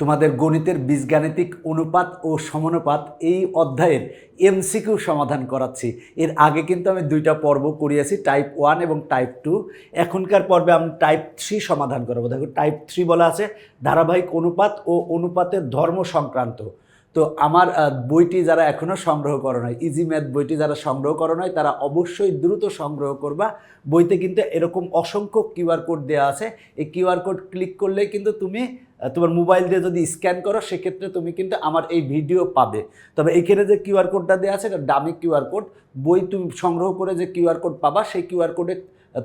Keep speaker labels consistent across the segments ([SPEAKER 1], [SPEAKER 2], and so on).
[SPEAKER 1] তোমাদের গণিতের বীজগাণিতিক অনুপাত ও সমানুপাত এই অধ্যায়ের এমসিকিউ সমাধান করাচ্ছি। এর আগে কিন্তু আমি দুইটা পর্ব করিয়েছি টাইপ ওয়ান এবং টাইপ টু এখনকার পর্বে আমি টাইপ থ্রি সমাধান করাবো। দেখো টাইপ থ্রি বলা আছে, ধারাবাহিক অনুপাত ও অনুপাতের ধর্ম সংক্রান্ত। তো আমার বইটি যারা এখনও সংগ্রহ করো নয় ইজি ম্যাথ বইটি যারা সংগ্রহ করো নয় তারা অবশ্যই দ্রুত সংগ্রহ করবা। বইতে কিন্তু এরকম অসংখ্য কিউআর কোড দেওয়া আছে। এই কিউআর কোড ক্লিক করলে কিন্তু তুমি তোমার মোবাইল দিয়ে যদি স্ক্যান করো, সেক্ষেত্রে তুমি কিন্তু আমার এই ভিডিও পাবে। তবে এখানে যে কিউআর কোডটা দেওয়া আছে, এটা দামি কিউআর কোড। বই তুমি সংগ্রহ করে যে কিউআর কোড পাবা, সেই কিউআর কোডে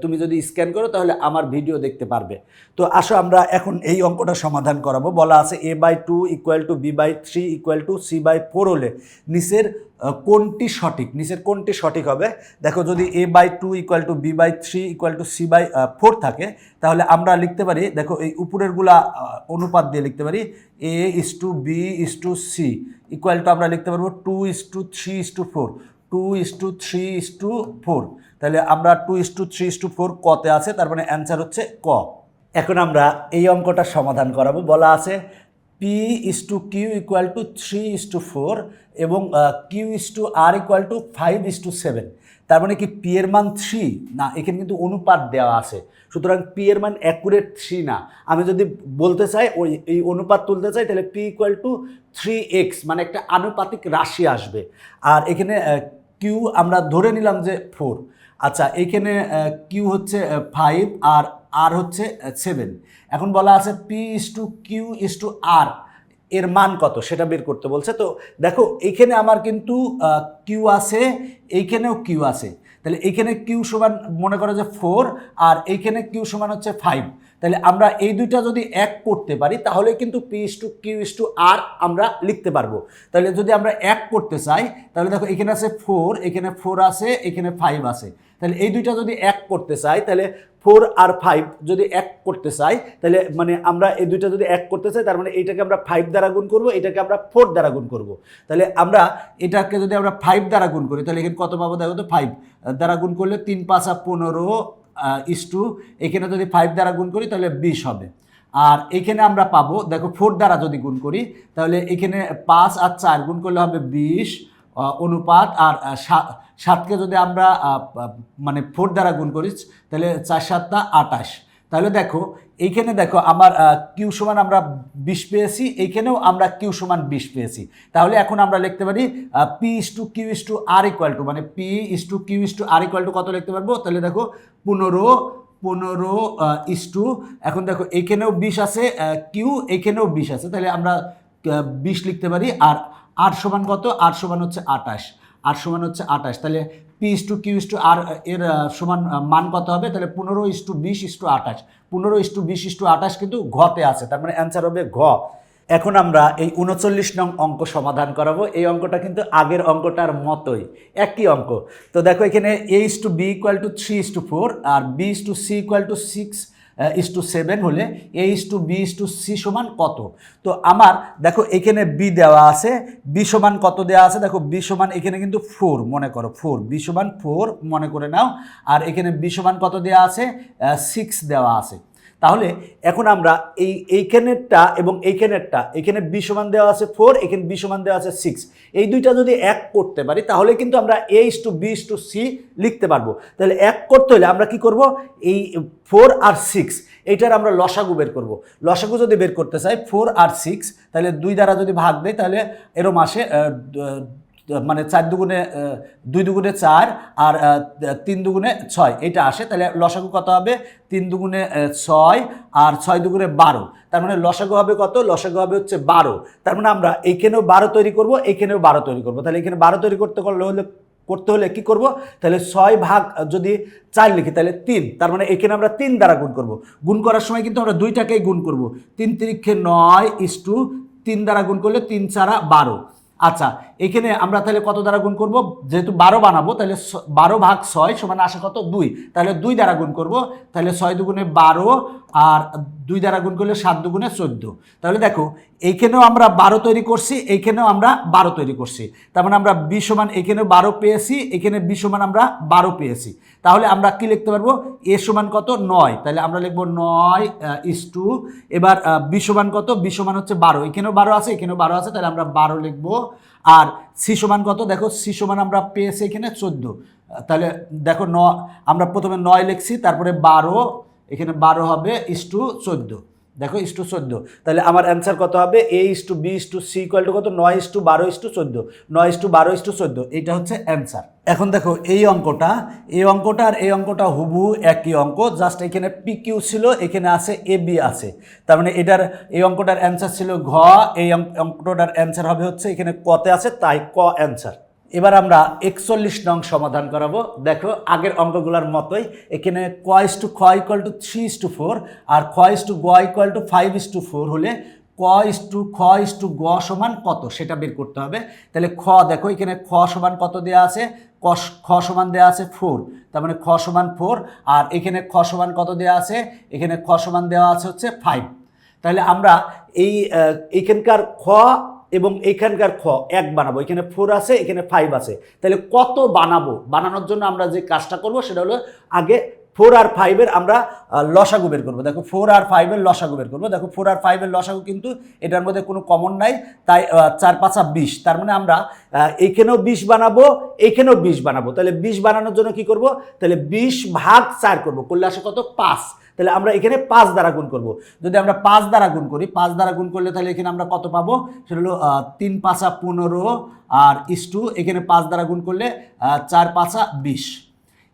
[SPEAKER 1] তুমি যদি স্ক্যান করো, তাহলে আমার ভিডিও দেখতে পারবে। তো আসো আমরা এখন এই অঙ্কটা সমাধান করাবো। বলা আছে A by two equal to B by three equal to C by four হলে নিচের কোনটি সঠিক? নিচের কোনটি সঠিক হবে? দেখো যদি A by two equal to B by three equal to C by four থাকে, তাহলে আমরা লিখতে পারি, দেখো এই উপরেরগুলা অনুপাত দিয়ে লিখতে পারি A is to B is to C equal to আমরা লিখতে পারব two is to three is to four two is to three is to four তাহলে আমরা two is to three is to four কতে আছে, তার মানে অ্যান্সার হচ্ছে ক। এখন আমরা এই অঙ্কটা সমাধান করাবো। বলা আছে P is to Q equal to three is to four এবং Q is to R equal to five is to seven তার মানে কি পি এর মান থ্রি না, এখানে কিন্তু অনুপাত দেওয়া আছে। সুতরাং পি এর মান অ্যাকুরেট থ্রি না। আমি যদি বলতে চাই, ওই, এই অনুপাত তুলতে চাই, তাহলে P equal to three X মানে একটা আনুপাতিক রাশি আসবে। আর এখানে কিউ আমরা ধরে নিলাম যে ফোর আচ্ছা এখানে কিউ হচ্ছে ফাইভ আর আর হচ্ছে সেভেন এখন বলা আছে P is to Q is to R এর মান কত সেটা বের করতে বলছে। তো দেখো, এখানে আমার কিন্তু কিউ আছে, এইখানেও কিউ আছে। তাহলে এইখানে কিউ সমান, মনে করো যে ফোর আর এইখানে কিউ সমান হচ্ছে ফাইভ তাহলে আমরা এই দুইটা যদি এক করতে পারি, তাহলে কিন্তু P is to Q is to R আমরা লিখতে পারব। তাহলে যদি আমরা এক করতে চাই, তাহলে দেখো এখানে আছে ফোর এখানে ফোর আছে, এখানে ফাইভ আছে। তাহলে এই দুইটা যদি এক করতে চাই, তাহলে ফোর আর ফাইভ যদি এক করতে চাই, তাহলে মানে আমরা এই দুইটা যদি এক করতে চাই, তার মানে এইটাকে আমরা ফাইভ দ্বারা গুণ করব, এটাকে আমরা ফোর দ্বারা গুণ করব। তাহলে আমরা এটাকে যদি আমরা ফাইভ দ্বারা গুণ করি, তাহলে এখানে কত পাবো দেখো তো ফাইভ দ্বারা গুণ করলে তিন পাঁচা পনেরো ইস টু এখানে যদি ফাইভ দ্বারা গুণ করি, তাহলে বিশ হবে। আর এখানে আমরা পাবো, দেখো ফোর দ্বারা যদি গুণ করি, তাহলে এখানে পাঁচ আর চার গুণ করলে হবে বিশ অনুপাত। আর সাতকে যদি আমরা মানে ফোর দ্বারা গুণ করি, তাহলে চার সাতটা আটাশ তাহলে দেখো, এইখানে দেখো আমার কিউ সমান আমরা বিশ পেয়েছি, এইখানেও আমরা কিউ সমান বিশ পেয়েছি। তাহলে এখন আমরা লিখতে পারি P is to Q is to R equal to মানে P is to Q is to R equal to কত লিখতে পারব? তাহলে দেখো, পনেরো পনেরো ইস টু এখন দেখো, এইখানেও বিশ আছে কিউ এইখানেও বিশ আছে। তাহলে আমরা বিশ লিখতে পারি, আর আট সমান কত? আট সমান হচ্ছে আটাশ আট সমান হচ্ছে আটাশ তাহলে P is to Q is to R এর সমান মান কত হবে? তাহলে পনেরো ইস টু বিশ ইস টু আটাশ পনেরো ইস টু বিশ ইস টু আটাশ কিন্তু ঘতে আছে, তার মানে অ্যান্সার হবে ঘ। এখন আমরা এই উনচল্লিশ নং অঙ্ক সমাধান করাবো। এই অঙ্কটা কিন্তু আগের অঙ্কটার মতোই, একই অঙ্ক। তো দেখো এখানে A is to B equal to three is to four R B is to C equal to six is to seven হলে A is to B is to C সমান কত? তো আমার, দেখো, এখানে বি দেওয়া আছে বি সমান কত দেওয়া আছে? দেখো বি সমান এখানে কিন্তু ফোর মনে করো ফোর বি সমান ফোর মনে করে নাও। আর এখানে বি সমান কত দেওয়া আছে? সিক্স দেওয়া আছে। তাহলে এখন আমরা এই, এইখানেরটা এবং এইখানেরটা, এখানে বি সমান দেওয়া আছে ফোর এখানে বি সমান দেওয়া আছে সিক্স এই দুইটা যদি এক করতে পারি, তাহলে কিন্তু আমরা A is to B is to C লিখতে পারব। তাহলে এক করতে হলে আমরা কি করব? এই ফোর আর সিক্স এইটার আমরা লসাগু বের করব। লসাগু যদি বের করতে চাই ফোর আর সিক্স তাহলে দুই দ্বারা যদি ভাগ দেয় তাহলে এরম আসে মানে চার দুগুণে দুই দুগুণে চার আর তিন দুগুণে ছয়। এটা আসে, তাহলে লসাগু কত হবে? তিন দুগুণে ছয় আর ছয় দুগুণে বারো। তার মানে লসাগু হবে কত? লসাগু হবে হচ্ছে বারো। তার মানে আমরা এইখানেও বারো তৈরি করব, এইখানেও বারো তৈরি করব। তাহলে এখানে বারো তৈরি করতে করলে হলে, করতে হলে কি করব? তাহলে ছয় ভাগ যদি চার লিখি, তাহলে তিন। তার মানে এখানে আমরা তিন দ্বারা গুণ করব। গুণ করার সময় কিন্তু আমরা দুইটাকেই গুণ করব। তিন তিরিক্ষে নয় ইস টু তিন দ্বারা গুণ করলে তিন চারা বারো। আচ্ছা এখানে আমরা তাহলে কত দ্বারা গুণ করব? যেহেতু বারো বানাবো, তাহলে বারো ভাগ ছয় সমান আসে কত? দুই। তাহলে দুই দ্বারা গুণ করব, তাহলে ছয় দুগুণে বারো আর দুই দ্বারা গুণ করলে সাত দুগুণে চোদ্দ। তাহলে দেখো, এইখানেও আমরা বারো তৈরি করছি, এইখানেও আমরা বারো তৈরি করছি। তার মানে আমরা বিশ সমান এখানে বারো পেয়েছি, এখানে বিশ সমান আমরা বারো পেয়েছি। তাহলে আমরা কি লিখতে পারব? এ সমান কত? নয়। তাহলে আমরা লিখব নয় ইস টু। এবার বিশ সমান কত? বিশ সমান হচ্ছে বারো। এখানেও বারো আছে, এখানেও বারো আছে, তাহলে আমরা বারো লিখব আর সি সমান কত? দেখো, সি সমান আমরা পেয়েছি এখানে চোদ্দ। তাহলে দেখো ন, আমরা প্রথমে নয় লিখছি, তারপরে বারো, এখানে বারো হবে ইস টু চোদ্দ। দেখো ইস টু চোদ্দ। তাহলে আমার অ্যান্সার কত হবে? A is to B is to C equal to কত? নয় ইস টু বারো ইস টু চোদ্দ। নয় ইস টু বারো ইস টু চোদ্দ। এইটা হচ্ছে অ্যান্সার এখন দেখো, এই অঙ্কটা এই অঙ্কটা আর এই অঙ্কটা হুবু একই অঙ্ক। জাস্ট এখানে পি কিউ ছিল, এখানে আছে এ বি আছে। তার মানে এটার, এই অঙ্কটার অ্যান্সার ছিল ঘ, এই অঙ্ক- অঙ্কটার অ্যান্সার হবে হচ্ছে এখানে কতে আছে, তাই ক অ্যান্সার এবার আমরা একচল্লিশ নং সমাধান করাবো। দেখো, আগের অঙ্কগুলোর মতোই এখানে ক ইস টু খ equal to three is to four R is to গ equal to five is to four হলে ক ইস টু খ ইস টু গ সমান কত সেটা বের করতে হবে। তাহলে খ, দেখো, এখানে খ সমান কত দেওয়া আছে? ক খ সমান দেওয়া আছে ফোর তার মানে খ সমান ফোর আর এখানে খ সমান কত দেওয়া আছে? এখানে খ সমান দেওয়া আছে হচ্ছে ফাইভ তাহলে আমরা এই এখানকার খ এবং এখানকার খ, এক বানাবো। এখানে ফোর আছে, এখানে ফাইভ আছে। তাহলে কত বানাবো? বানানোর জন্য আমরা যে কাজটা করব সেটা হলো আগে ফোর আর ফাইভের আমরা লসাগু বের করব। দেখো ফোর আর ফাইভের লসাগু বের করব। দেখো ফোর আর ফাইভের লসাগু কিন্তু এটার মধ্যে কোনো কমন নাই। তাই চার, পাঁচা বিশ। তার মানে আমরা এইখানেও বিশ বানাবো এইখানেও বিশ বানাবো। তাহলে বিশ বানানোর জন্য কি করব? তাহলে বিশ ভাগ চার করব। করলে আসে কত? পাঁচ। তাহলে আমরা এখানে পাঁচ দ্বারা গুণ করব। যদি আমরা পাঁচ দ্বারা গুণ করি, পাঁচ দ্বারা গুণ করলে তাহলে এখানে আমরা কত পাবো? সেটা হলো তিন পাঁচা পনেরো আর ইস্টু এখানে পাঁচ দ্বারা গুণ করলে চার পাঁচা বিশ।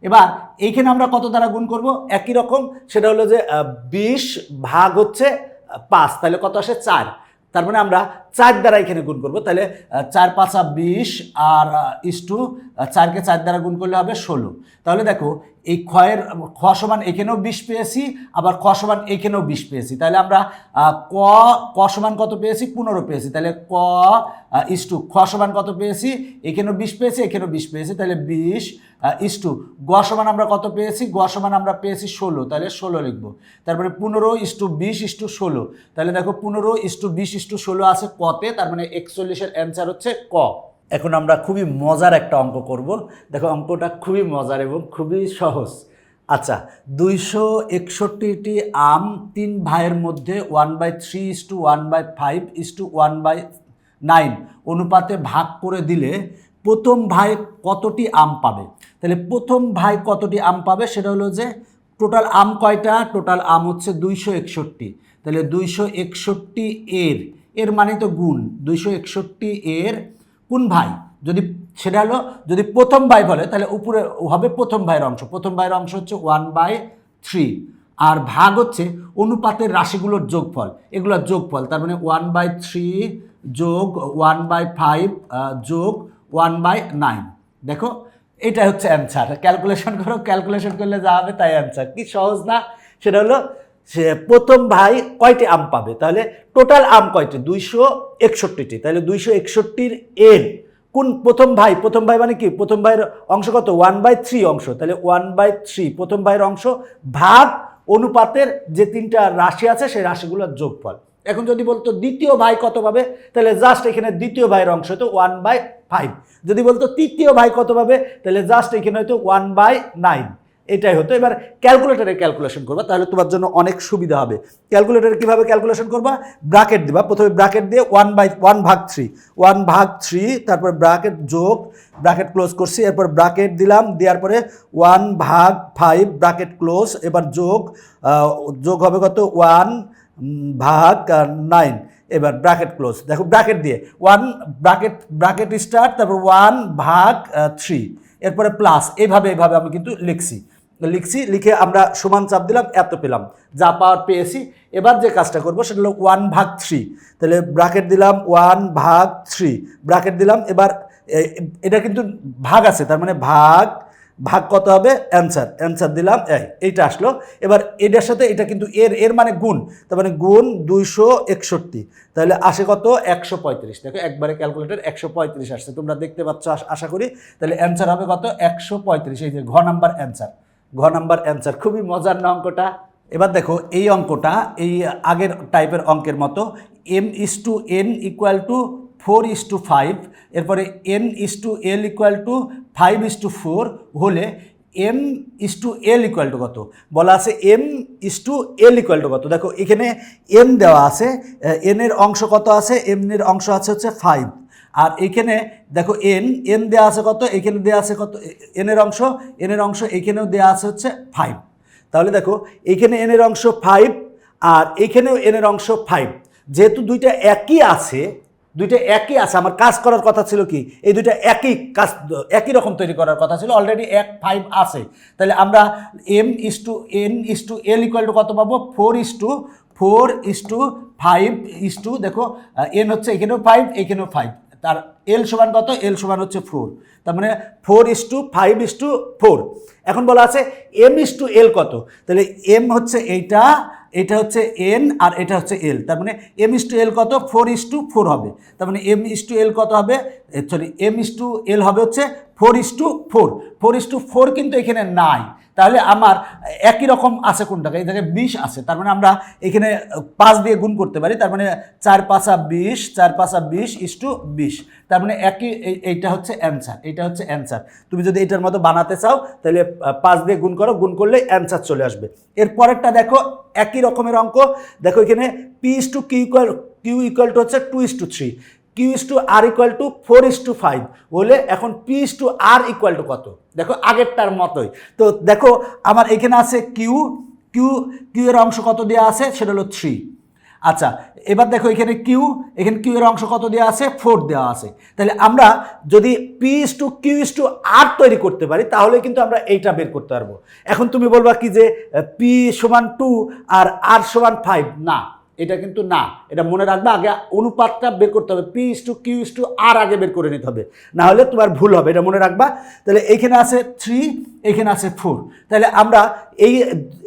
[SPEAKER 1] এবার এইখানে আমরা কত দ্বারা গুণ করব? একই রকম, সেটা হলো যে বিশ ভাগ হচ্ছে পাঁচ, তাহলে কত আসে চার। তার মানে আমরা চার দ্বারা এখানে গুণ করব। তাহলে চার পাঁচা বিশ আর ইস টু চারকে চার দ্বারা গুণ করলে হবে ষোলো। তাহলে দেখো, এই ক্ষয়ের, খ সমান এখানেও বিশ পেয়েছি, আবার খ সমান এখানেও বিশ পেয়েছি। তাহলে আমরা ক ক সমান কত পেয়েছি? পনেরো পেয়েছি। তাহলে ক ইস টু, খ সমান কত পেয়েছি? এখানেও বিশ পেয়েছি, এখানেও বিশ পেয়েছি। তাহলে বিশ ইস টু, গ সমান আমরা কত পেয়েছি? গ সমান আমরা পেয়েছি ষোলো। তাহলে ষোলো লিখব। তারপরে পনেরো ইস টু বিশ ইস টু ষোলো। তাহলে দেখো, পনেরো ইস টু বিশ ইস টু ষোলো আছে কতে তার মানে একচল্লিশের অ্যান্সার হচ্ছে ক। এখন আমরা খুবই মজার একটা অঙ্ক করব। দেখো, অঙ্কটা খুবই মজার এবং খুবই সহজ। আচ্ছা দুইশো একষট্টিটি আম তিন ভাইয়ের মধ্যে one by three is to one by five is to one by nine অনুপাতে ভাগ করে দিলে প্রথম ভাই কতটি আম পাবে? তাহলে প্রথম ভাই কতটি আম পাবে? সেটা হলো যে টোটাল আম কয়টা? টোটাল আম হচ্ছে দুইশো একষট্টি। তাহলে দুইশো একষট্টি এর এর মানে তো গুণ। দুইশো একষট্টি এর কোন ভাই? যদি সেটা হলো, যদি প্রথম ভাই বলে, তাহলে উপরে হবে প্রথম ভাইয়ের অংশ। প্রথম ভাইয়ের অংশ হচ্ছে ওয়ান বাই থ্রি আর ভাগ হচ্ছে অনুপাতের রাশিগুলোর যোগফল। এগুলোর যোগফল, তার মানে ওয়ান বাই থ্রি যোগ ওয়ান বাই ফাইভ যোগ ওয়ান বাই নাইন দেখো এটা হচ্ছে অ্যান্সার ক্যালকুলেশন করো ক্যালকুলেশন করলে যা হবে তাই অ্যান্সার কি সহজ না? সেটা হলো সে প্রথম ভাই কয়টি আম পাবে? তাহলে টোটাল আম কয়টি? দুইশো একষট্টিটি। তাহলে দুইশো একষট্টির এর কোন প্রথম ভাই? প্রথম ভাই মানে কি? প্রথম ভাইয়ের অংশ কত? ওয়ান বাই থ্রি অংশ। তাহলে ওয়ান বাই থ্রি প্রথম ভাইয়ের অংশ ভাগ অনুপাতের যে তিনটা রাশি আছে, সেই রাশিগুলোর যোগফল। এখন যদি বলতো দ্বিতীয় ভাই কত পাবে? তাহলে জাস্ট এখানে দ্বিতীয় ভাইয়ের অংশ হতো ওয়ান বাই ফাইভ যদি বলতো তৃতীয় ভাই কত পাবে? তাহলে জাস্ট এখানে হয়তো ওয়ান বাই নাইন এটাই হতো। এবার ক্যালকুলেটারে ক্যালকুলেশন করবা, তাহলে তোমার জন্য অনেক সুবিধা হবে। ক্যালকুলেটারে কীভাবে ক্যালকুলেশন করবা? ব্রাকেট দিবা। প্রথমে ব্রাকেট দিয়ে ওয়ান বাই ওয়ান ভাগ থ্রি ওয়ান ভাগ থ্রি তারপর ব্রাকেট যোগ ব্রাকেট ক্লোজ করছি, এরপর ব্রাকেট দিলাম, দেওয়ার পরে ওয়ান ভাগ ফাইভ ব্রাকেট ক্লোজ এবার যোগ যোগ হবে কত? ওয়ান ভাগ নাইন এবার ব্র্যাকেট ক্লোজ দেখো ব্র্যাকেট দিয়ে। ওয়ান ব্র্যাকেট ব্র্যাকেট স্টার্ট তারপর ওয়ান ভাগ থ্রি এরপরে প্লাস এইভাবে এইভাবে আমি কিন্তু লিখছি। লিখছি, লিখে আমরা সমান চাপ দিলাম, এত পেলাম। যা পাওয়ার পেয়েছি, এবার যে কাজটা করব সেটা হলো ওয়ান ভাগ থ্রি তাহলে ব্রাকেট দিলাম ওয়ান ভাগ থ্রি ব্র্যাকেট দিলাম, এবার এটা কিন্তু ভাগ আছে, তার মানে ভাগ ভাগ কত হবে? অ্যান্সার অ্যান্সার দিলাম, এই, এইটা আসলো। এবার এটার সাথে এটা কিন্তু এর এর মানে গুণ, তার মানে গুণ দুইশো একষট্টি। তাহলে আসে কত? একশো পঁয়ত্রিশ। দেখো, একবারে ক্যালকুলেটর একশো পঁয়ত্রিশ আসছে। তোমরা দেখতে পাচ্ছ আশা করি। তাহলে অ্যান্সার হবে কত? একশো পঁয়ত্রিশ। এই যে ঘ নাম্বার অ্যান্সার ঘ নাম্বার অ্যান্সার খুবই মজার না অঙ্কটা? এবার দেখো, এই অঙ্কটা, এই আগের টাইপের অঙ্কের মতো M is to N equal to four is to five এরপরে N is to L equal to five is to four হলে M is to L equal to কত? বলা আছে M is to L equal to কত? দেখো, এখানে M দেওয়া আছে এনের অংশ কত আছে? এম এর অংশ আছে হচ্ছে ফাইভ আর এখানে দেখো এন এন দেওয়া আছে কত? এখানে দেওয়া আছে কত? এন এর অংশ এনের অংশ এখানেও দেওয়া আছে হচ্ছে ফাইভ তাহলে দেখো এইখানে এনের অংশ ফাইভ আর এইখানেও এনের অংশ ফাইভ যেহেতু দুইটা একই আছে, দুইটা একই আছে, আমার কাজ করার কথা ছিল কি? এই দুইটা একই কাজ, একই রকম তৈরি করার কথা ছিল অলরেডি এক ফাইভ আছে। তাহলে আমরা M is to N is to L equal to কত পাবো? Four is to four is to five is to দেখো এন হচ্ছে এখানেও ফাইভ এখানেও ফাইভ তার এল সমান কত? এল সমান হচ্ছে ফোর তার মানে four is to five is to four এখন বলা আছে এম ইস টু এল কত? তাহলে এম হচ্ছে এইটা, এটা হচ্ছে এন আর এটা হচ্ছে এল তার মানে এম ইস টু এল কত? ফোর ইস টু ফোর হবে। তার মানে এম ইস টু এল কত হবে? Sorry M is to L হবে হচ্ছে four is to four four is to four কিন্তু এখানে নাই। তাহলে আমার একই রকম আছে কোনটাকে এই জায়গায় বিশ আছে, তার মানে আমরা এখানে পাঁচ দিয়ে গুণ করতে পারি, তার মানে চার পাঁচা বিশ, চার পাঁচা বিশ ইস টু বিশ, তার মানে একই এই- এইটা হচ্ছে অ্যান্সার এটা হচ্ছে অ্যান্সার তুমি যদি এটার মতো বানাতে চাও, তাহলে পাঁচ দিয়ে গুণ করো, গুণ করলে অ্যান্সার চলে আসবে। এর পরেরটা দেখো, একই রকমের অঙ্ক, দেখো এখানে P is to Q equal Q equal to হচ্ছে two is to three Q is to R equal to four is to five বলে এখন P is to R equal to কত? দেখো আগেরটার মতোই। তো দেখো আমার এখানে আছে কিউ কিউ কিউ এর অংশ কত দেওয়া আছে? সেটা হলো থ্রি আচ্ছা এবার দেখো এখানে কিউ এখানে কিউ এর অংশ কত দেওয়া আছে? ফোর দেওয়া আছে। তাহলে আমরা যদি P is to Q is to R তৈরি করতে পারি, তাহলে কিন্তু আমরা এইটা বের করতে পারব। এখন তুমি বলবা কি যে পি সমান টু আর আর সমান ফাইভ না। এটা কিন্তু না। এটা মনে রাখবে, আগে অনুপাতটা বের করতে হবে। P is to Q is to R আগে বের করে নিতে হবে। না হলে তোমার ভুল হবে, এটা মনে রাখবা। তাহলে এইখানে আছে থ্রি এখানে আছে ফোর তাহলে আমরা এই,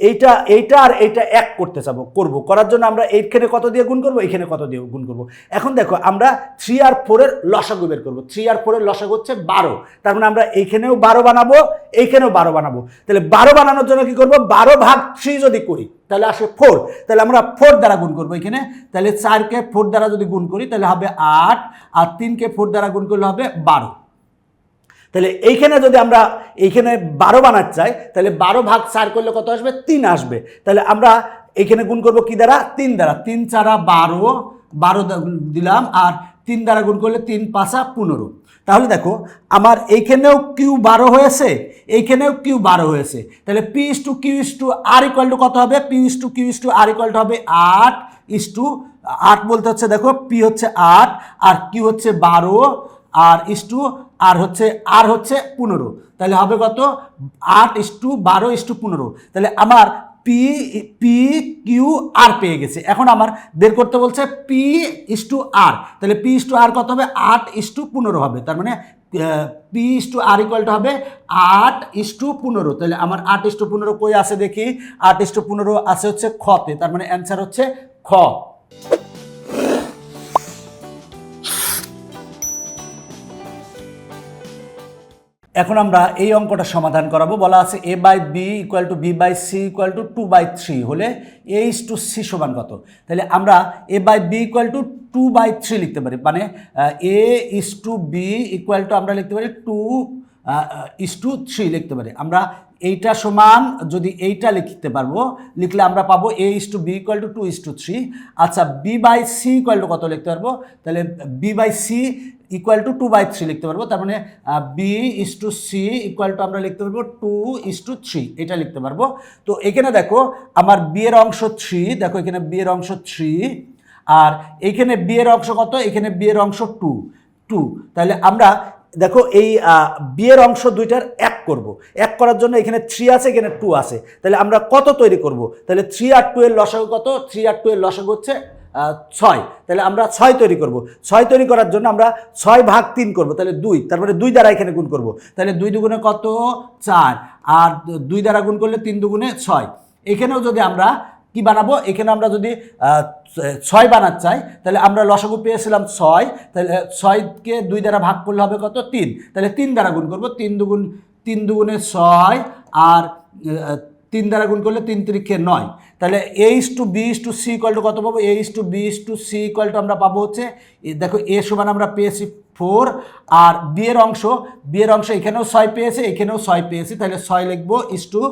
[SPEAKER 1] এইটা এইটা আর এইটা এক করতে চাবো, করব। করার জন্য আমরা এইখানে কত দিয়ে গুণ করব? এইখানে কত দিয়ে গুণ করব? এখন দেখো, আমরা থ্রি আর ফোরের লসাগু বের করব। থ্রি আর ফোরের লসাগু হচ্ছে বারো। তার মানে আমরা এইখানেও বারো বানাবো, এইখানেও বারো বানাবো। তাহলে বারো বানানোর জন্য কি করব? বারো ভাগ থ্রি যদি করি, তাহলে আসে ফোর তাহলে আমরা ফোর দ্বারা গুণ করব এখানে। তাহলে চারকে ফোর দ্বারা যদি গুণ করি, তাহলে হবে আট। আর তিনকে ফোর দ্বারা গুণ করলে হবে বারো। তাহলে এইখানে যদি আমরা এইখানে বারো বানাতে চাই, তাহলে বারো ভাগ চার করলে কত আসবে? তিন আসবে। তাহলে আমরা এইখানে গুণ করব কি দ্বারা? তিন দ্বারা। তিন চারা বারো বারো দিলাম, আর তিন দ্বারা গুণ করলে তিন পাঁচা পনেরো। তাহলে দেখো, আমার এইখানেও কিউ বারো হয়েছে, এইখানেও কিউ বারো হয়েছে। তাহলে P is to Q is to R equal to কত হবে? P is to Q is to R equal to হবে আট ইস টু আট বলতে হচ্ছে দেখো পি হচ্ছে আট, আর কিউ হচ্ছে বারো, আর ইস টু আর হচ্ছে আর হচ্ছে পনেরো। তাহলে হবে কত? আট ইস টু বারো ইস টু পনেরো। তাহলে আমার পি পি কিউ আর পেয়ে গেছে। এখন আমার বের করতে বলছে পি ইস টু আর তাহলে পি ইস টু আর কত হবে? আট ইস টু পনেরো হবে। তার মানে পি ইস টু আর ইকুয়ালটা হবে আট ইস টু পনেরো। তাহলে আমার আট ইস টু পনেরো কই আছে দেখি? আট ইস টু পনেরো আছে হচ্ছে খতে তার মানে অ্যান্সার হচ্ছে খ। এখন আমরা এই অঙ্কটা সমাধান করাবো। বলা আছে A by B equal to B by C equal to two by three হলে এ ইস টু সি সমান কত? তাহলে আমরা A by B equal to two by three লিখতে পারি। মানে A is to B equal to আমরা লিখতে পারি টু ইস টু থ্রি লিখতে পারি। আমরা এইটা সমান যদি এইটা লিখতে পারব, লিখলে আমরা পাবো A is to B equal to two is to three. আচ্ছা B by C equal to কত লিখতে পারব? তাহলে B by C equal to two by three লিখতে পারব। তার মানে B is to C equal to আমরা লিখতে পারব টু ইস টু থ্রি, এটা লিখতে পারব। তো এখানে দেখো, আমার বি এর অংশ থ্রি, দেখো এখানে বি এর অংশ থ্রি, আর এখানে বি এর অংশ কত? এখানে বি এর অংশ টু টু। তাহলে আমরা দেখো এই বিয়ের অংশ দুইটার এক করব। এক করার জন্য এখানে থ্রি আছে, এখানে টু আছে। তাহলে আমরা কত তৈরি করব? তাহলে থ্রি আর টু এর লসাগু কত? থ্রি আর টু এর লসাগু হচ্ছে ছয়। তাহলে আমরা ছয় তৈরি করব। ছয় তৈরি করার জন্য আমরা ছয় ভাগ তিন করব। তাহলে দুই। তারপরে দুই দ্বারা এখানে গুণ করব। তাহলে দুই দুগুণে কত? চার। আর দুই দ্বারা গুণ করলে তিন দুগুণে ছয়। এখানেও যদি আমরা কি বানাবো? এখানে আমরা যদি ছয় বানাতে চাই, তাহলে আমরা লসাগু পেয়েছিলাম ছয়, তাহলে ছয়কে দুই দ্বারা ভাগ করলে হবে কত? তিন। তাহলে তিন দ্বারা গুণ করব, তিন দুগুণ, তিন দুগুণে ছয় আর তিন দ্বারা গুণ করলে তিন তিরিখে নয়। তাহলে H to B is to C equal to কত পাবো? H to B is to C equal to আমরা পাবো হচ্ছে, এ দেখো এ সমান আমরা পেয়েছি ফোর আর বিয়ের অংশ বিয়ের অংশ এখানেও ছয় পেয়েছে, এখানেও ছয় পেয়েছি, তাহলে ছয় লিখব ইস টু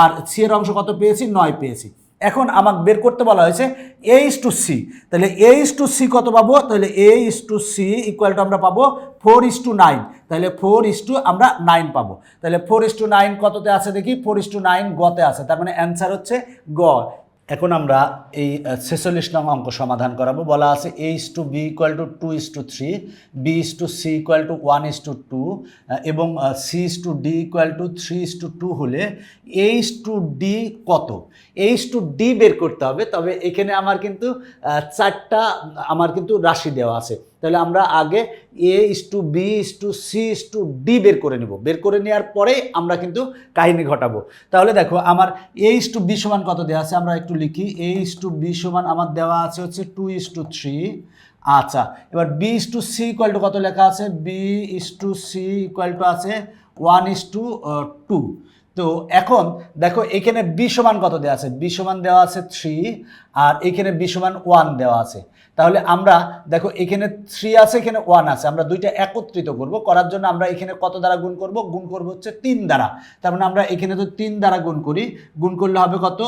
[SPEAKER 1] আর সি এর অংশ কত পেয়েছি? নয় পেয়েছি। এখন আমাকে বের করতে বলা হয়েছে এ ইস টু সি তাহলে এ ইস টু সি কত পাবো? তাহলে A is to C equal to আমরা পাবো ফোর ইস টু নাইন তাহলে ফোর ইস টু আমরা নাইন পাবো। তাহলে ফোর ইস টু নাইন কততে আছে দেখি? ফোর ইস টু নাইন গতে আছে। তার মানে অ্যান্সার হচ্ছে গ। এখন আমরা এই ছেচল্লিশ নং অঙ্ক সমাধান করাবো। বলা আছে A is to B equal to two is to three B is to C equal to one is to two এবং C is to D equal to three is to two হলে এ ইস টু ডি কত? এ is to D বের করতে হবে, তবে এখানে আমার কিন্তু চারটা, আমার কিন্তু রাশি দেওয়া আছে। তাহলে আমরা আগে A is to B is to C is to D বের করে নেব। বের করে নেওয়ার পরে আমরা কিন্তু কাহিনী ঘটাবো। তাহলে দেখো, আমার এ ইস টু বি সমান কত দেওয়া আছে? আমরা একটু লিখি। এ ইস টু বি সমান আমার দেওয়া আছে হচ্ছে টু ইস টু থ্রি আচ্ছা এবার B is to C equal to কত লেখা আছে? B is to C equal to আছে ওয়ান ইস টু টু তো এখন দেখো এখানে বি সমান কত দেওয়া আছে? বি সমান দেওয়া আছে থ্রি আর এখানে বি সমান ওয়ান দেওয়া আছে। তাহলে আমরা দেখো এখানে থ্রি আছে, এখানে ওয়ান আছে। আমরা দুইটা একত্রিত করব। করার জন্য আমরা এখানে কত দ্বারা গুণ করব? গুণ করব হচ্ছে তিন দ্বারা। তার মানে আমরা এখানে তো তিন দ্বারা গুণ করি। গুণ করলে হবে কত?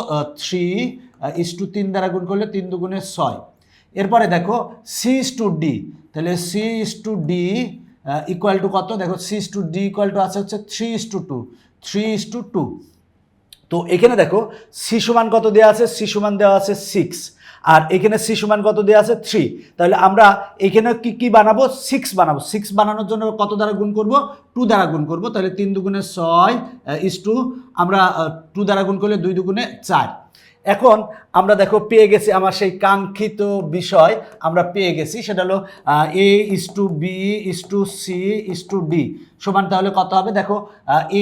[SPEAKER 1] থ্রি ইস টু তিন দ্বারা গুণ করলে তিন দু দুগুণে ছয়। এরপরে দেখো সি ইস টু ডি তাহলে C is to D equal to কত? দেখো C is to D equal to আছে হচ্ছে three is to two three is to two তো এখানে দেখো সি সমান কত দেওয়া আছে? সি সমান দেওয়া আছে সিক্স আর এখানে সি সমান কত দেওয়া আছে? থ্রি তাহলে আমরা এখানে কি কি বানাবো? সিক্স বানাবো। সিক্স বানানোর জন্য কত দ্বারা গুণ করব? টু দ্বারা গুণ করব। তাহলে তিন দুগুণে ছয় ইস টু আমরা টু দ্বারা গুণ করলে দুই দুগুণে চার। এখন আমরা দেখো, পেয়ে গেছি আমার সেই কাঙ্ক্ষিত বিষয়। আমরা পেয়ে গেছি, সেটা হলো A is to B is to C is to D সমান তাহলে কত হবে? দেখো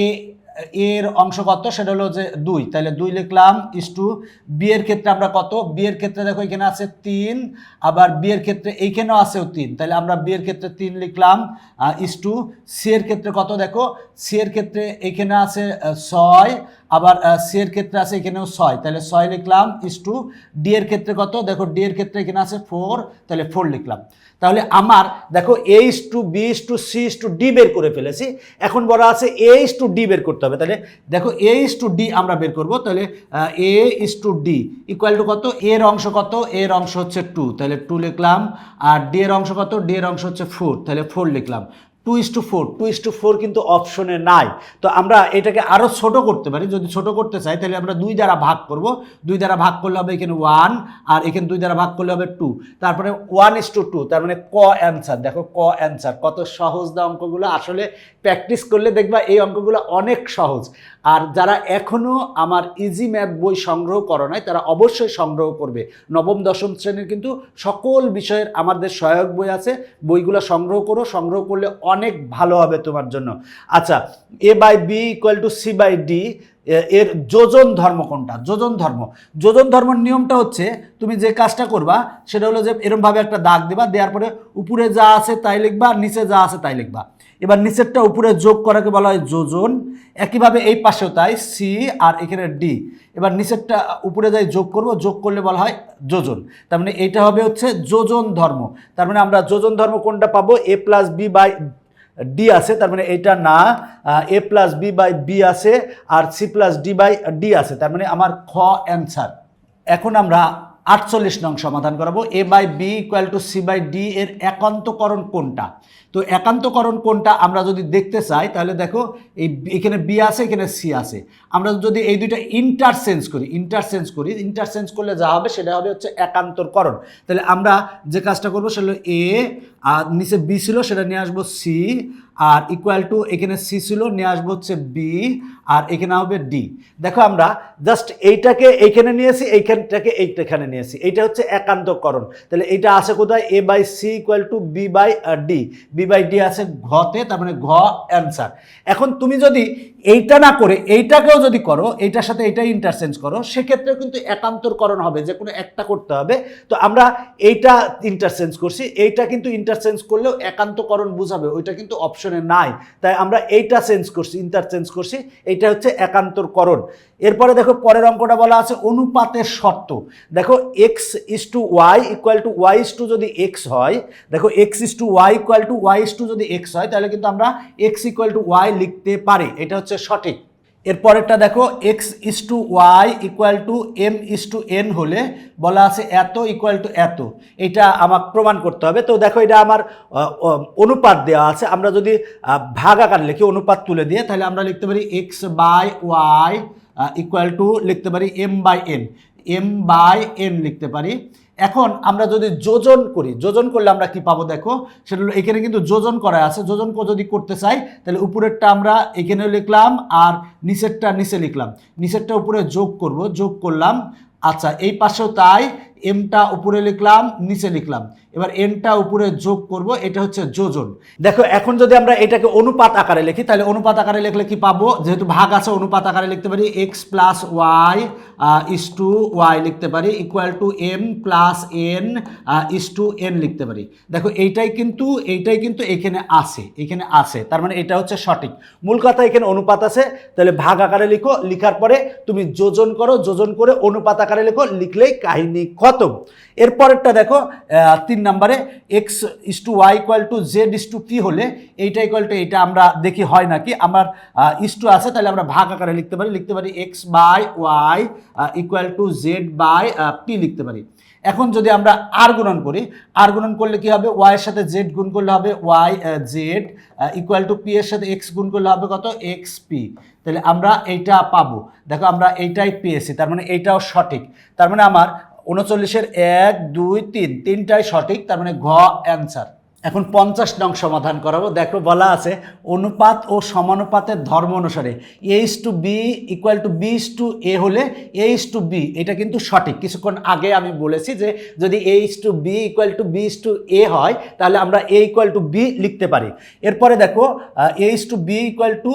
[SPEAKER 1] এ এর অংশ কত? সেটা হলো যে দুই। তাহলে দুই লিখলাম ইস টু বিয়ের ক্ষেত্রে আমরা কত? বিয়ের ক্ষেত্রে দেখো এখানে আছে তিন, আবার বিয়ের ক্ষেত্রে এইখানেও আছেও তিন। তাহলে আমরা বিয়ের ক্ষেত্রে তিন লিখলাম ইস টু সি এর ক্ষেত্রে কত দেখো? সি এর ক্ষেত্রে এখানে আছে ছয় আবার সি এর ক্ষেত্রে আছে এখানেও ছয়। তাহলে ছয় লিখলাম ইস টু ডি এর ক্ষেত্রে কত? দেখো ডি এর ক্ষেত্রে এখানে আছে ফোর তাহলে ফোর লিখলাম। তাহলে আমার, দেখো A is to B is to C is to D বের করে ফেলেছি। এখন বলা আছে এ ইস টু ডি বের করতে হবে। তাহলে দেখো এ ইস টু ডি আমরা বের করব। তাহলে A is to D equal to কত? এর অংশ কত? এর অংশ হচ্ছে টু তাহলে টু লিখলাম। আর ডি এর অংশ কত? ডি এর অংশ হচ্ছে ফোর তাহলে ফোর লিখলাম। Two is to four two is to four কিন্তু অপশনে নাই। তো আমরা এটাকে আরও ছোট করতে পারি। যদি ছোট করতে চাই, তাহলে আমরা দুই দ্বারা ভাগ করব। দুই দ্বারা ভাগ করলে হবে এখানে ওয়ান আর এখানে দুই দ্বারা ভাগ করলে হবে টু তারপরে ওয়ান ইস টু টু তার মানে ক অ্যান্সার দেখো ক অ্যান্সার কত সহজ দা অঙ্কগুলো। আসলে প্র্যাকটিস করলে দেখবা এই অঙ্কগুলো অনেক সহজ। আর যারা এখনও আমার ইজি ম্যাথ বই সংগ্রহ করো নাই, তারা অবশ্যই সংগ্রহ করবে। নবম, দশম শ্রেণির কিন্তু সকল বিষয়ের আমাদের সহায়ক বই আছে। বইগুলো সংগ্রহ করো, সংগ্রহ করলে অনেক ভালো হবে তোমার জন্য। আচ্ছা A by B equal to C by D এর যোজন ধর্ম কোনটা? যোজন ধর্ম। যোজন ধর্মের নিয়মটা হচ্ছে, তুমি যে কাজটা করবা, সেটা হলো যে এরমভাবে একটা দাগ দেবা, দেওয়ার পরে উপরে যা আছে তাই লিখবা আর নিচে যা আছে তাই লিখবা। এবার নিচেরটা উপরে যোগ করাকে বলা হয় যোজন। একইভাবে এই পাশেও তাই সি আর এখানে ডি এবার নিচেরটা উপরে যাই যোগ করব, যোগ করলে বলা হয় যোজন। তার মানে এইটা হবে হচ্ছে যোজন ধর্ম। তার মানে আমরা যোজন ধর্ম কোনটা পাবো? A plus B by D আছে, তার মানে এটা না A plus B by B আছে আর C plus D by D আছে। তার মানে আমার খ অ্যান্সার এখন আমরা আটচল্লিশ নং সমাধান করাবো। A by B equal to C by D এর একান্তকরণ কোনটা? তো একান্তকরণ কোনটা আমরা যদি দেখতে চাই, তাহলে দেখো, এই এখানে বি আছে, এখানে সি আছে। আমরা যদি এই দুইটা ইন্টারসেন্স করি ইন্টারসেন্স করি ইন্টারসেন্স করলে যা হবে, সেটা হবে হচ্ছে একান্তরকরণ। তাহলে আমরা যে কাজটা করব, সেটা হলো এ আর নিচে বি ছিল, সেটা নিয়ে আসব সি আর ইকুয়াল টু এখানে সি ছিল, নিয়ে আসব হচ্ছে বি আর এখানে হবে ডি দেখো আমরা জাস্ট এইটাকে এইখানে নিয়েছি, এইখানটাকে এইখানে নিয়েছি। এইটা হচ্ছে একান্তকরণ। তাহলে এইটা আছে কোথায়? A by C equal to B by D B by D আছে ঘতে, তার মানে ঘ অ্যান্সার এখন তুমি যদি এইটা না করে, এইটাকেও যদি করো, এইটার সাথে এইটা ইন্টারচেঞ্জ করো, সেক্ষেত্রেও কিন্তু একান্তরকরণ হবে যে কোনো একটা করতে হবে। তো আমরা এইটা ইন্টারচেঞ্জ করছি, এইটা কিন্তু ইন্টারচেঞ্জ করলেও একান্তকরণ বুঝাবে, ওইটা কিন্তু অপশনে নাই। তাই আমরা এইটা চেঞ্জ করছি ইন্টারচেঞ্জ করছি এইটা হচ্ছে একান্তরকরণ। এরপরে দেখো পরের অঙ্কটা বলা আছে অনুপাতের শর্ত। দেখো X is to Y equal to Y is to যদি এক্স হয়, দেখো X is to Y equal to Y is to যদি এক্স হয়, তাহলে কিন্তু আমরা এক্স ইকুয়াল টু ওয়াই লিখতে পারি। এটা হচ্ছে সঠিক। এরপরেরটা দেখো X is to Y equal to M is to N হলে বলা আছে এত ইকুয়াল টু এত। এটা আমাকে প্রমাণ করতে হবে। তো দেখো এটা আমার অনুপাত দেওয়া আছে। আমরা যদি আহ, ভাগ আকার লিখি অনুপাত তুলে দিয়ে তাহলে আমরা লিখতে পারি X by Y equal to লিখতে পারি M by N M by N লিখতে পারি। এখন আমরা যদি যোজন করি, যোজন করলে আমরা কি পাবো দেখো? সেটা হলো এখানে কিন্তু যোজন করা আছে। যোজন যদি করতে চাই, তাহলে উপরেরটা আমরা এখানে লিখলাম আর নিচেরটা নিচে লিখলাম। নিচেরটা উপরে যোগ করব, যোগ করলাম। আচ্ছা এই পাশেও তাই এমটা উপরে লিখলাম, নিচে লিখলাম। এবার এনটা উপরে যোগ করব, এটা হচ্ছে যোজন। দেখো, এখন যদি আমরা এটাকে অনুপাত আকারে লিখি, তাহলে অনুপাত আকারে লিখলে কি পাবো? যেহেতু ভাগ আছে, অনুপাত আকারে লিখতে পারি X plus Y is to Y লিখতে পারি equal to M plus N is to N লিখতে পারি। দেখো, এইটাই কিন্তু এইটাই কিন্তু এখানে আছে এখানে আছে। তার মানে এটা হচ্ছে সঠিক। মূল কথা এখানে অনুপাত আছে, তাহলে ভাগ আকারে লিখো, লিখার পরে তুমি যোজন করো, যোজন করে অনুপাত আকারে লিখো, লিখলেই কাহিনী খতম। এরপরেরটা দেখো তিন নম্বরে X is to Y equal to Z is to P হলে এইটা ইকুয়াল টু এইটা আমরা দেখি হয় নাকি? আমার ইস টু আছে, তাহলে আমরা ভাগ আকারে লিখতে পারি লিখতে পারি X by Y equal to Z by P লিখতে পারি। এখন যদি আমরা আর গুণন করি আর গুণন করলে কি হবে? ওয়াই এর সাথে জেড গুণ করলে হবে Y Z equal to P এর সাথে এক্স গুণ করলে হবে কত? এক্স পি তাহলে আমরা এইটা পাবো। দেখো আমরা এইটাই পেয়েছি, তার মানে এইটাও সঠিক। তার মানে আমার উনচল্লিশের এক দুই তিন তিনটাই সঠিক তার মানে ঘ অ্যান্সার এখন পঞ্চাশ নং সমাধান করাবো। দেখো বলা আছে, অনুপাত ও সমানুপাতের ধর্ম অনুসারে H to B equal to B to A হলে এইচ টু বি এটা কিন্তু সঠিক। কিছুক্ষণ আগে আমি বলেছি যে যদি H to B equal to B to A হয়, তাহলে আমরা এ ইকুয়াল টু বি লিখতে পারি। এরপরে দেখো H to B equal to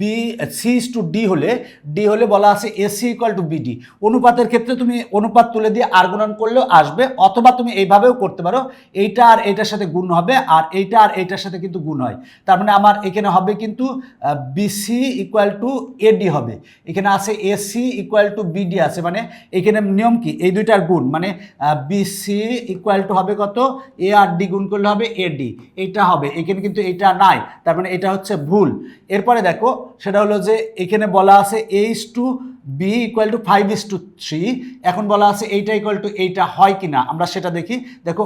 [SPEAKER 1] B C to D হলে ডি হলে বলা আছে A C equal to BD অনুপাতের ক্ষেত্রে তুমি অনুপাত তুলে দিয়ে আর করলেও আসবে, অথবা তুমি এইভাবেও করতে পারো। এইটা আর এইটার সাথে গুণ হবে আর এইটা আর এইটার সাথে কিন্তু গুণ হয়। তার মানে আমার এখানে হবে কিন্তু বিসি ইকুয়াল টু এডি হবে। এখানে আছে এসি ইকুয়াল টু বিডি আছে। মানে এখানে নিয়ম কি? এই দুইটার গুণ। মানে বিসি ইকুয়াল টু হবে কত? এ আর ডি গুণ করলে হবে এডি এইটা হবে। এখানে কিন্তু এটা নাই। তার মানে এটা হচ্ছে ভুল। এরপরে দেখো, সেটা হলো যে এখানে বলা আছে H to B equal to five is to three এখন বলা আছে এইটা ইকুয়াল টু এইটা হয় কি না আমরা সেটা দেখি। দেখো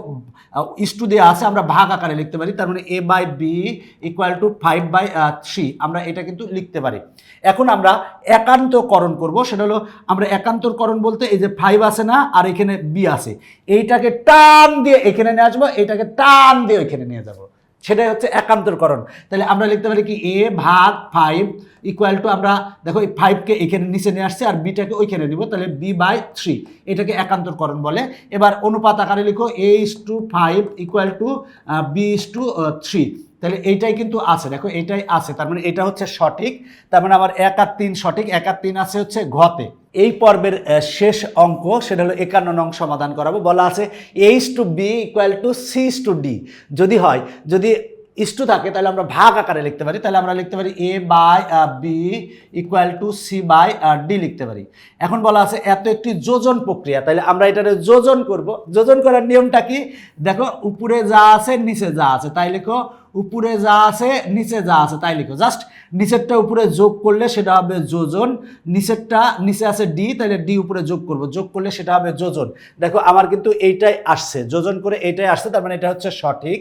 [SPEAKER 1] ইস টু দেওয়া আছে, আমরা ভাগ আকারে লিখতে পারি। তার মানে A by B equal to five by three আমরা এটা কিন্তু লিখতে পারি। এখন আমরা একান্তকরণ করব। সেটা হলো, আমরা একান্তকরণ বলতে এই যে ফাইভ আছে না, আর এখানে বি আছে। এইটাকে টান দিয়ে এখানে নিয়ে আসব এইটাকে টান দিয়ে এখানে নিয়ে যাব। সেটাই হচ্ছে একান্তরকরণ। তাহলে আমরা লিখতে পারি কি এ ভাগ ফাইভ ইকুয়াল টু আমরা দেখো এই ফাইভকে এখানে নিচে নিয়ে আসছে আর বিটাকে ওইখানে নিব, তাহলে বি বাই থ্রি এটাকে একান্তরকরণ বলে। এবার অনুপাত আকারে লিখো A is to five equal to B is to three তাহলে এইটাই কিন্তু আছে। দেখো, এইটাই আছে। তার মানে এটা হচ্ছে সঠিক। তার মানে আমার এক আর তিন সঠিক, এক আর তিন আছে হচ্ছে ঘতে। এই পর্বের শেষ অঙ্ক, সেটা হলো একান্ন নং সমাধান করাবো। বলা আছে H to B equal to C to D. যদি হয়, যদি ইস্টু থাকে, তাহলে আমরা ভাগ আকারে লিখতে পারি। তাহলে আমরা লিখতে পারি A by B equal to C by D লিখতে পারি। এখন বলা আছে এত একটি যোজন প্রক্রিয়া, তাহলে আমরা এটারে যোজন করব। যোজন করার নিয়মটা কি? দেখো, উপরে যা আছে, নিচে যা আছে। তাই লিখো উপরে যা আছে, নিচে যা আছে, তাই লিখো। জাস্ট নিচেরটা উপরে যোগ করলে সেটা হবে যোজন, নিচেরটা, নিচে আছে ডি তাহলে ডি উপরে যোগ করব। যোগ করলে সেটা হবে যোজন। দেখো, আমার কিন্তু এইটাই আসছে। যোজন করে এইটাই আসছে, তার মানে এটা হচ্ছে সঠিক।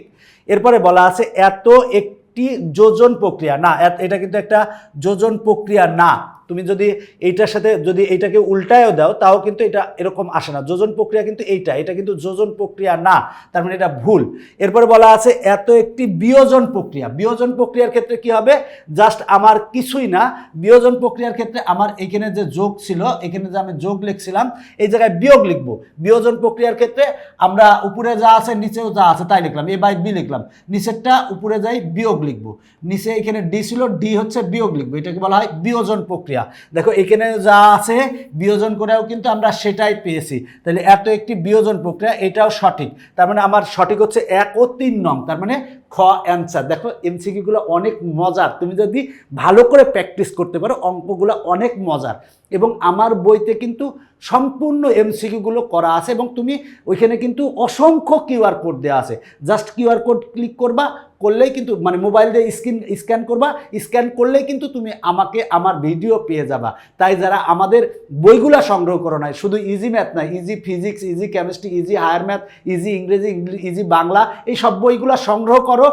[SPEAKER 1] এরপরে বলা আছে, এত একটি যোজন প্রক্রিয়া। না এটা কিন্তু একটা যোজন প্রক্রিয়া না। তুমি যদি এইটার সাথে যদি এইটাকে উল্টায়ও দাও, তাও কিন্তু এটা এরকম আসে না। যোজন প্রক্রিয়া কিন্তু এইটা, এটা কিন্তু যোজন প্রক্রিয়া না, তার মানে এটা ভুল। এরপরে বলা আছে, এত একটি বিয়োজন প্রক্রিয়া। বিয়োজন প্রক্রিয়ার ক্ষেত্রে কি হবে? জাস্ট আমার কিছুই না, বিয়োজন প্রক্রিয়ার ক্ষেত্রে আমার এখানে যে যোগ ছিল, এখানে যে আমি যোগ লিখছিলাম, এই জায়গায় বিয়োগ লিখব। বিয়োজন প্রক্রিয়ার ক্ষেত্রে আমরা উপরে যা আছে, নিচেও যা আছে, তাই লিখলাম। এ বাই বি লিখলাম। নিচেরটা উপরে যাই বিয়োগ লিখব। নিচে এখানে ডি ছিল, ডি হচ্ছে বিয়োগ লিখব। এটাকে বলা হয় বিয়োজন প্রক্রিয়া। দেখো এখানে যা আছে, বিয়োজন করেও কিন্তু আমরা সেটাই পেয়েছি। তাহলে এত একটি বিয়োজন প্রক্রিয়া, এটাও সঠিক। তার মানে আমার সঠিক হচ্ছে এক ও তিন নং, তার মানে খ অ্যান্সার দেখো এমসিকিউগুলো অনেক মজার। তুমি যদি ভালো করে প্র্যাকটিস করতে পারো, অঙ্কগুলো অনেক মজার। এবং আমার বইতে কিন্তু সম্পূর্ণ এমসিকিউগুলো করা আছে এবং তুমি ওইখানে কিন্তু অসংখ্য কিউআর কোড দেওয়া আছে। জাস্ট কিউআর কোড ক্লিক করবা, করলেই কিন্তু মানে মোবাইল দিয়ে স্ক্রিন স্ক্যান করবা, স্ক্যান করলেই কিন্তু তুমি আমাকে আমার ভিডিও পেয়ে যাবা। তাই যারা আমাদের বইগুলা সংগ্রহ করো নাই, শুধু ইজি ম্যাথ নয় easy physics easy chemistry easy higher math easy ইংরেজি ইজি বাংলা, এই সব বইগুলা সংগ্রহ করো,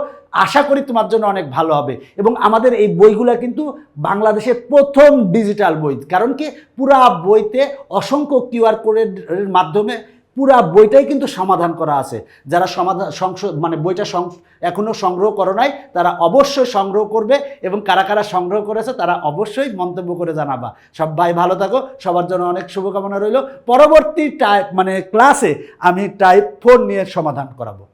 [SPEAKER 1] আশা করি তোমার জন্য অনেক ভালো হবে। এবং আমাদের এই বইগুলা কিন্তু বাংলাদেশের প্রথম ডিজিটাল বই, কারণ কি পুরা বইতে অসংখ্য কিউআর কোডের মাধ্যমে পুরা বইটাই কিন্তু সমাধান করা আছে। যারা সমাধান সংশোধ মানে বইটা এখনও সংগ্রহ করো নাই, তারা অবশ্যই সংগ্রহ করবে এবং কারা কারা সংগ্রহ করেছে তারা অবশ্যই মন্তব্য করে জানাবা। সব ভাই ভালো থাকো, সবার জন্য অনেক শুভকামনা রইল। পরবর্তী টাইপ মানে ক্লাসে আমি টাইপ ফোর নিয়ে সমাধান করাবো।